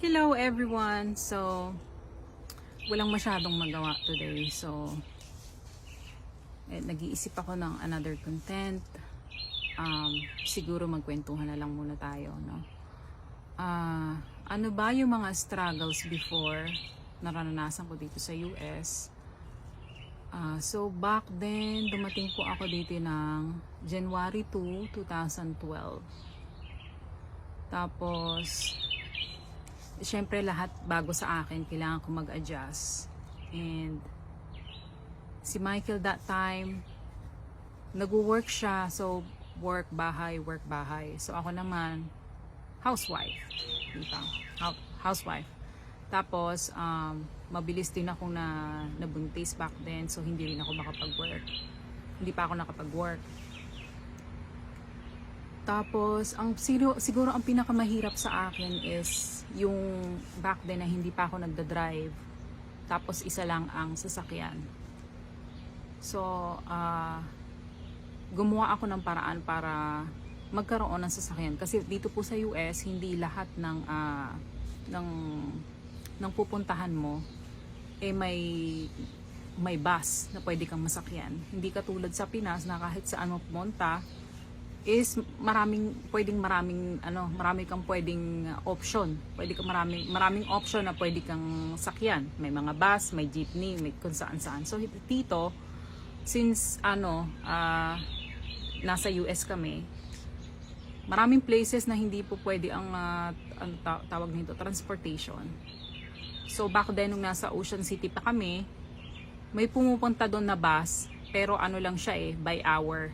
Hello everyone! So, walang masyadong magawa today. So, eh, nag-iisip ako ng another content. Um, siguro magkwentuhan na lang muna tayo, no? Ah, ano ba yung mga struggles before naranasan ko dito sa US? Ah, so, back then, dumating po ako dito ng January 2, 2012. Tapos, syempre lahat bago sa akin, kailangan ko mag-adjust. And si Michael that time, nag-work siya. So, work, bahay, work, bahay. So, ako naman, housewife. Diba? Hou- Housewife. Tapos, um, mabilis din ako na nabuntis back then. So, hindi rin ako makapag-work. Hindi pa ako nakapag-work. Tapos, ang siguro, siguro ang pinakamahirap sa akin is yung back then na hindi pa ako nagda-drive. Tapos isa lang ang sasakyan. So, ah gumawa ako ng paraan para magkaroon ng sasakyan. Kasi dito po sa US, hindi lahat ng ah, ng ng pupuntahan mo eh may may bus na pwede kang masakyan. Hindi katulad sa Pinas na kahit saan mo pumunta, is maraming pwedeng maraming ano marami kang pwedeng uh, option. Pwede kang maraming maraming option na pwede kang sakyan. May mga bus may jeepney may kung saan saan so dito since ano ah, nasa US kami maraming places na hindi po pwede ang ah, ano ta- tawag nito transportation. So back then nung nasa Ocean City pa kami may pumupunta doon na bus pero ano lang siya eh by hour.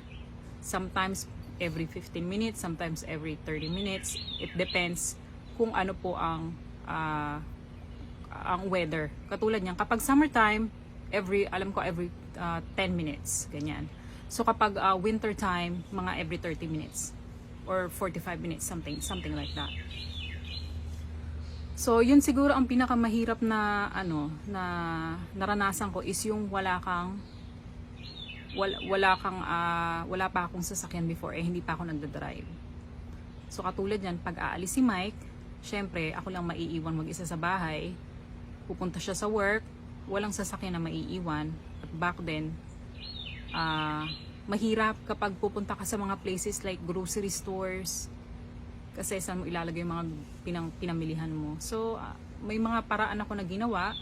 Sometimes every 15 minutes, sometimes every 30 minutes. It depends kung ano po ang ah, ang weather. Katulad niyan, kapag summertime, every alam ko every ah, 10 minutes, ganyan. So kapag ah, winter time, mga every 30 minutes or 45 minutes something, something like that. So, yun siguro ang pinakamahirap na ano na naranasan ko is yung wala kang wala, wala kang ah, wala pa akong sasakyan before eh hindi pa ako nagda-drive. So katulad yan, pag aalis si Mike, syempre ako lang maiiwan mag-isa sa bahay. Pupunta siya sa work, walang sasakyan na maiiwan. At back then, ah, mahirap kapag pupunta ka sa mga places like grocery stores, kasi saan mo ilalagay yung mga pinang, pinamilihan mo. So, ah, may mga paraan ako na ginawa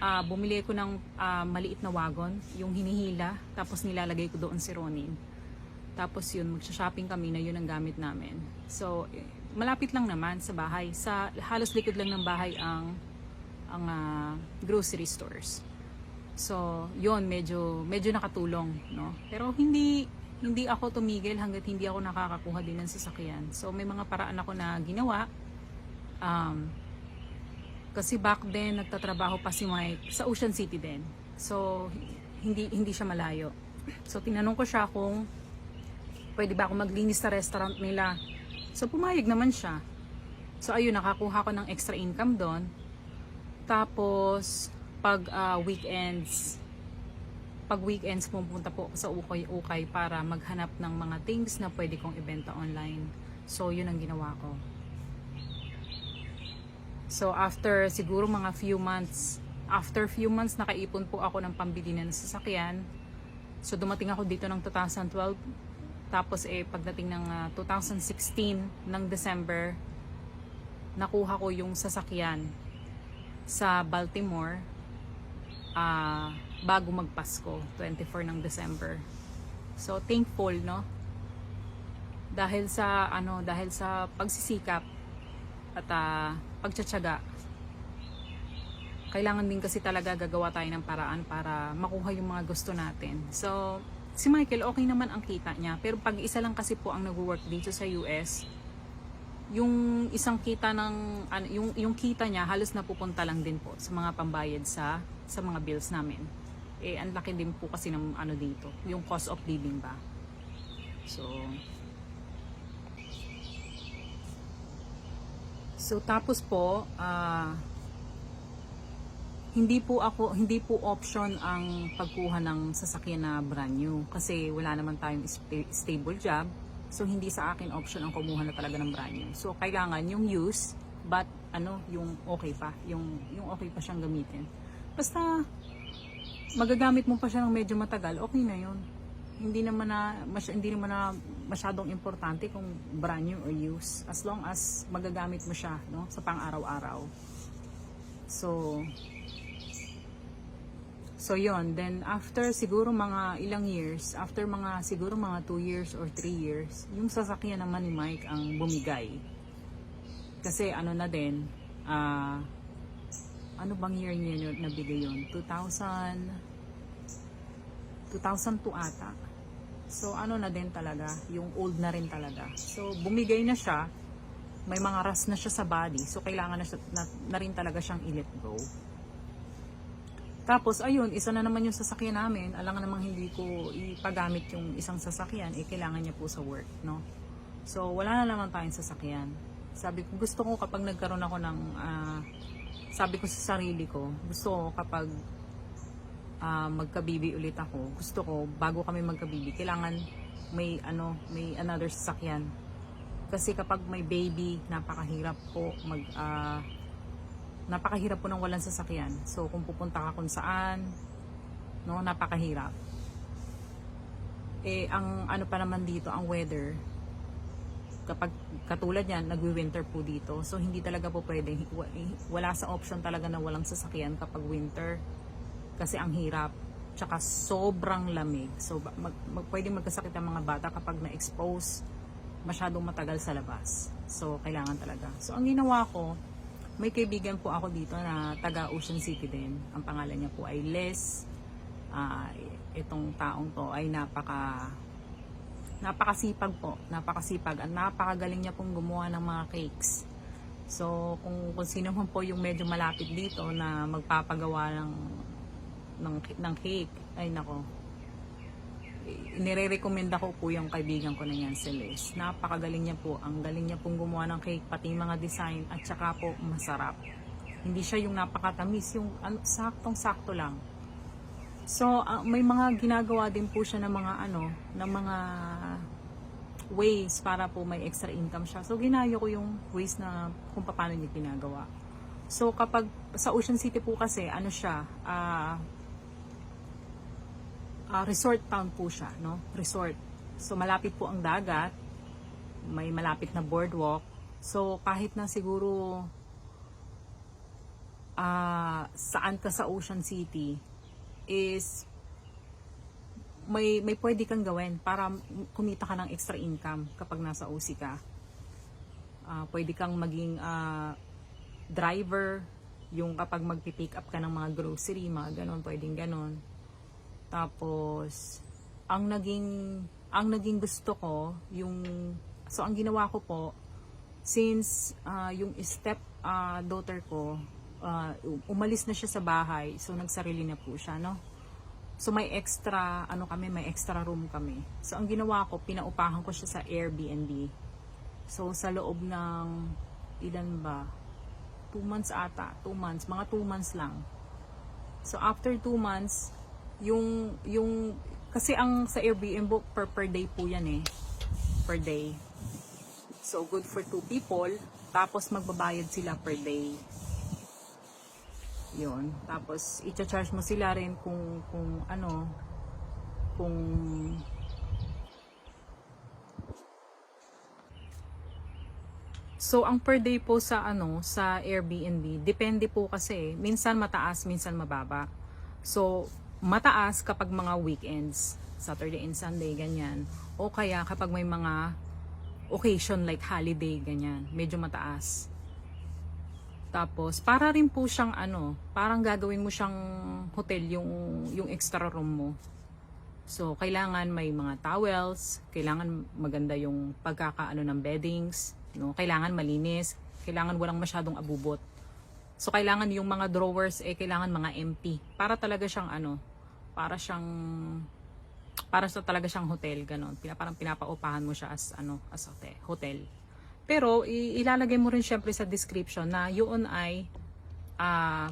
ah bumili ko ng ah, maliit na wagon, yung hinihila, tapos nilalagay ko doon si Ronin. Tapos yun, magsha-shopping kami na yun ang gamit namin. So, eh, malapit lang naman sa bahay. Sa halos likod lang ng bahay ang ang ah, grocery stores. So, yun medyo medyo nakatulong, no. Pero hindi hindi ako tumigil hangga't hindi ako nakakakuha din ng sasakyan. So, may mga paraan ako na ginawa. Um, kasi back then, nagtatrabaho pa si Mike sa Ocean City din. So, hindi hindi siya malayo. So, tinanong ko siya kung pwede ba ako maglinis sa restaurant nila. So, pumayag naman siya. So, ayun, nakakuha ko ng extra income doon. Tapos, pag ah, weekends, pag weekends pumunta po sa ukay-ukay para maghanap ng mga things na pwede kong ibenta online. So, yun ang ginawa ko. So after siguro mga few months, after few months nakaipon po ako ng pambili ng sasakyan. So dumating ako dito ng 2012. Tapos eh pagdating ng ah, 2016 ng December, nakuha ko yung sasakyan sa Baltimore ah, bago magpasko, 24 ng December. So thankful, no? Dahil sa ano, dahil sa pagsisikap at uh, pagtsatsaga. Kailangan din kasi talaga gagawa tayo ng paraan para makuha yung mga gusto natin. So, si Michael, okay naman ang kita niya. Pero pag isa lang kasi po ang nag-work dito sa US, yung isang kita ng, ano, yung, yung kita niya halos napupunta lang din po sa mga pambayad sa, sa mga bills namin. Eh, ang laki din po kasi ng ano dito, yung cost of living ba. So, So tapos po, ah hindi po ako hindi po option ang pagkuha ng sasakyan na brand new kasi wala naman tayong sta- stable job. So hindi sa akin option ang kumuha na talaga ng brand new. So kailangan yung use but ano, yung okay pa, yung yung okay pa siyang gamitin. Basta magagamit mo pa siya ng medyo matagal, okay na 'yon. Hindi naman na mas, hindi naman na masyadong importante kung brand new or used as long as magagamit mo siya, no, sa pang-araw-araw. So So yon then after siguro mga ilang years, after mga siguro mga 2 years or 3 years, yung sasakyan naman ni Mike ang bumigay. Kasi ano na din, ah ano bang year niya nabigay yun? 2000 2002 ata. So ano na din talaga, yung old na rin talaga. So bumigay na siya, may mga rust na siya sa body, so kailangan na, siya, na, na rin talaga siyang i-let go. Tapos, ayun, isa na naman yung sasakyan namin. Alam nga namang hindi ko ipagamit yung isang sasakyan, eh, kailangan niya po sa work, no? So, wala na naman tayong sasakyan. Sabi ko, gusto ko kapag nagkaroon ako ng, ah, sabi ko sa sarili ko, gusto ko kapag ah, magkabibi ulit ako, gusto ko, bago kami magkabibi, kailangan may, ano, may another sasakyan. Kasi kapag may baby, napakahirap po mag, ah, napakahirap po ng walang sasakyan. So, kung pupunta ka kung saan, no, napakahirap. Eh, ang ano pa naman dito, ang weather, kapag katulad yan, nagwi-winter po dito. So, hindi talaga po pwede, wa- wala sa option talaga na walang sasakyan kapag winter. Kasi ang hirap. Tsaka sobrang lamig. So, mag, mag, pwede magkasakit ang mga bata kapag na-expose masyadong matagal sa labas. So, kailangan talaga. So, ang ginawa ko, may kaibigan po ako dito na taga Ocean City din. Ang pangalan niya po ay Les. Ah, itong taong to ay napaka napakasipag po, napakasipag at napakagaling niya pong gumawa ng mga cakes. So, kung, kung sino man po yung medyo malapit dito na magpapagawa ng ng, ng cake, ay nako, nire-recommenda ko po yung kaibigan ko na yan, Liz. Napakagaling niya po. Ang galing niya pong gumawa ng cake, pati mga design, at saka po masarap. Hindi siya yung napakatamis, yung ano, saktong-sakto lang. So, ah, may mga ginagawa din po siya ng mga ano, ng mga ways para po may extra income siya. So, ginayo ko yung ways na kung paano niya ginagawa. So, kapag sa Ocean City po kasi, ano siya, ah, ah, resort town po siya, no? Resort. So malapit po ang dagat, may malapit na boardwalk. So kahit na siguro ah saan ka sa Ocean City is may may pwede kang gawin para kumita ka ng extra income kapag nasa OC ka. Ah, pwede kang maging ah, driver, yung kapag magpi-pick up ka ng mga grocery, mga ganon, pwedeng ganon. Tapos, ang naging, ang naging gusto ko, yung, so ang ginawa ko po, since ah, yung step ah, daughter ko, ah, umalis na siya sa bahay, so nagsarili na po siya, no? So may extra, ano kami, may extra room kami. So ang ginawa ko, pinaupahan ko siya sa Airbnb. So sa loob ng, ilan ba? 2 months ata, 2 months, mga 2 months lang. So after 2 months, yung yung kasi ang sa Airbnb per per day po yan eh. Per day. So good for two people, tapos magbabayad sila per day. Yun. Tapos i-charge mo sila rin kung kung ano kung So ang per day po sa ano sa Airbnb depende po kasi minsan mataas minsan mababa. So mataas kapag mga weekends, Saturday and Sunday ganyan. O kaya kapag may mga occasion like holiday ganyan, medyo mataas. Tapos para rin po siyang ano, parang gagawin mo siyang hotel yung yung extra room mo. So, kailangan may mga towels, kailangan maganda yung pagkakaano ng beddings, no? Kailangan malinis, kailangan walang masyadong abubot. So, kailangan yung mga drawers eh kailangan mga empty para talaga siyang ano, para siyang para sa talaga siyang hotel ganon. Pina, parang pinapaupahan mo siya as ano, as hotel. Pero ilalagay mo rin syempre sa description na yun ay ah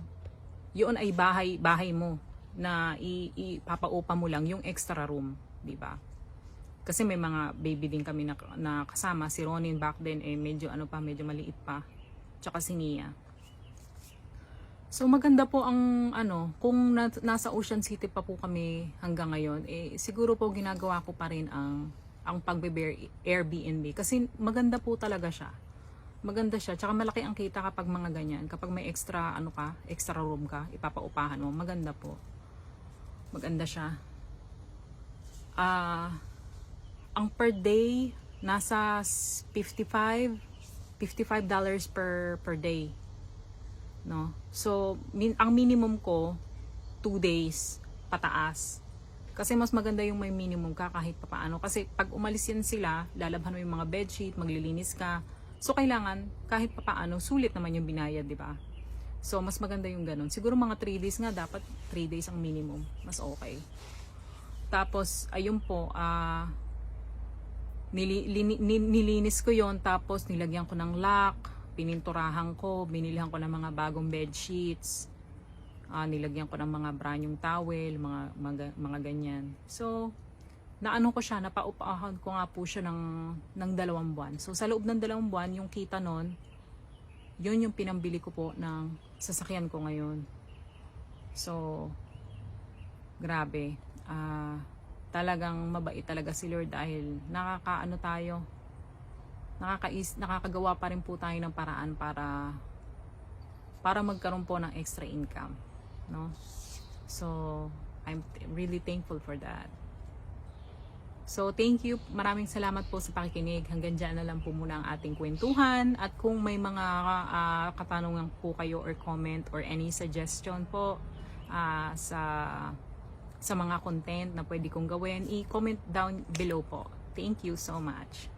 yun ay bahay bahay mo na ipapaupa mo lang yung extra room, di ba? Kasi may mga baby din kami na, na kasama si Ronin back then eh medyo ano pa, medyo maliit pa. tsaka si Nia. So maganda po ang ano, kung na, nasa Ocean City pa po kami hanggang ngayon, eh siguro po ginagawa ko pa rin ang ang pagbe Airbnb kasi maganda po talaga siya. Maganda siya, tsaka malaki ang kita kapag mga ganyan. Kapag may extra ano ka, extra room ka, ipapaupahan mo, maganda po. Maganda siya. Ah, ang per day nasa 55 55 dollars per per day no? So min, ang minimum ko 2 days pataas. Kasi mas maganda yung may minimum ka kahit papaano. Kasi pag umalis yan sila lalabhan mo yung mga bedsheet maglilinis ka. So kailangan kahit papaano sulit naman yung binayad di ba? So mas maganda yung ganun. Siguro mga 3 days nga dapat 3 days ang minimum. Mas okay. Tapos ayun po ah nili, lini- ni- nilinis ko yon tapos nilagyan ko ng lock, pininturahan ko, binilihan ko ng mga bagong bed sheets, ah, nilagyan ko ng mga brand yung towel, mga, mga, mga ganyan. So, naano ko siya, napaupahan ko nga po siya ng, ng dalawang buwan. So, sa loob ng dalawang buwan, yung kita nun, yun yung pinambili ko po ng sasakyan ko ngayon. So, grabe. Ah, talagang mabait talaga si Lord dahil nakakaano tayo nakakais nakakagawa pa rin po tayo ng paraan para para magkaroon po ng extra income no so I'm really thankful for that So, thank you. Maraming salamat po sa pakikinig. Hanggang dyan na lang po muna ang ating kwentuhan. At kung may mga ah, katanungan po kayo or comment or any suggestion po ah, sa sa mga content na pwede kong gawin, i-comment down below po. Thank you so much.